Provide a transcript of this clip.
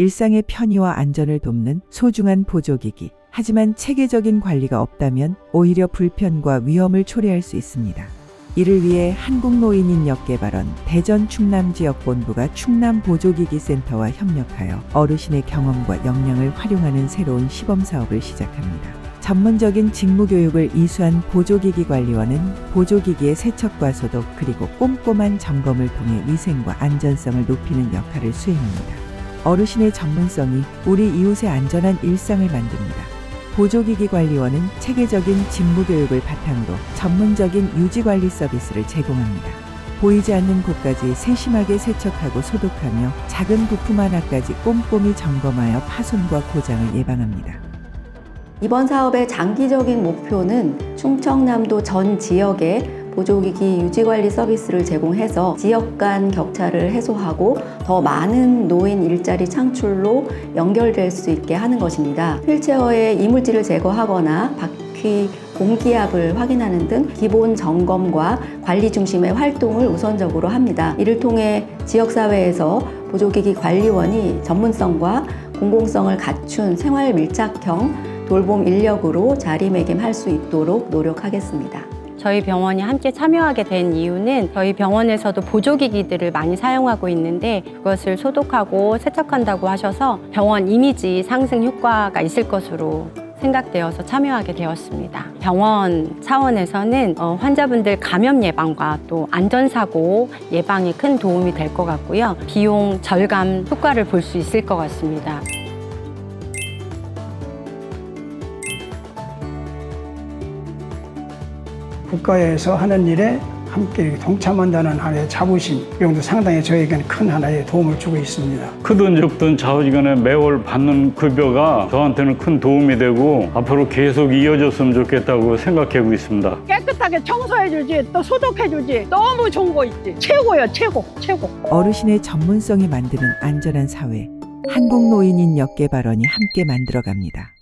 일상의 편의와 안전을 돕는 소중한 보조기기. 하지만 체계적인 관리가 없다면 오히려 불편과 위험을 초래할 수 있습니다. 이를 위해 한국노인인력개발원 대전 충남 지역본부가 충남 보조기기 센터와 협력하여 어르신의 경험과 역량을 활용하는 새로운 시범 사업을 시작합니다. 전문적인 직무 교육을 이수한 보조기기 관리원은 보조기기의 세척과 소독 그리고 꼼꼼한 점검을 통해 위생과 안전성을 높이는 역할을 수행합니다. 어르신의 전문성이 우리 이웃의 안전한 일상을 만듭니다. 보조기기 관리원은 체계적인 직무 교육을 바탕으로 전문적인 유지 관리 서비스를 제공합니다. 보이지 않는 곳까지 세심하게 세척하고 소독하며 작은 부품 하나까지 꼼꼼히 점검하여 파손과 고장을 예방합니다. 이번 사업의 장기적인 목표는 충청남도 전 지역에 보조기기 유지관리 서비스를 제공해서 지역 간 격차를 해소하고 더 많은 노인 일자리 창출로 연결될 수 있게 하는 것입니다. 휠체어에 이물질을 제거하거나 바퀴 공기압을 확인하는 등 기본 점검과 관리 중심의 활동을 우선적으로 합니다. 이를 통해 지역사회에서 보조기기 관리원이 전문성과 공공성을 갖춘 생활 밀착형 돌봄 인력으로 자리매김할 수 있도록 노력하겠습니다. 저희 병원이 함께 참여하게 된 이유는 저희 병원에서도 보조기기들을 많이 사용하고 있는데 그것을 소독하고 세척한다고 하셔서 병원 이미지 상승 효과가 있을 것으로 생각되어서 참여하게 되었습니다. 병원 차원에서는 어, 환자분들 감염 예방과 또 안전사고 예방에 큰 도움이 될 것 같고요. 비용 절감 효과를 볼 수 있을 것 같습니다. 국가에서 하는 일에 함께 동참한다는 하나의 자부심 이런 것도 상당히 저에게는 큰 하나의 도움을 주고 있습니다. 크든 적든 자우지간에 매월 받는 급여가 저한테는 큰 도움이 되고 앞으로 계속 이어졌으면 좋겠다고 생각하고 있습니다. 깨끗하게 청소해주지 또 소독해주지 너무 좋은 거 있지 최고야 최고 최고 어르신의 전문성이 만드는 안전한 사회. 한국노인인력개발원이 함께 만들어갑니다.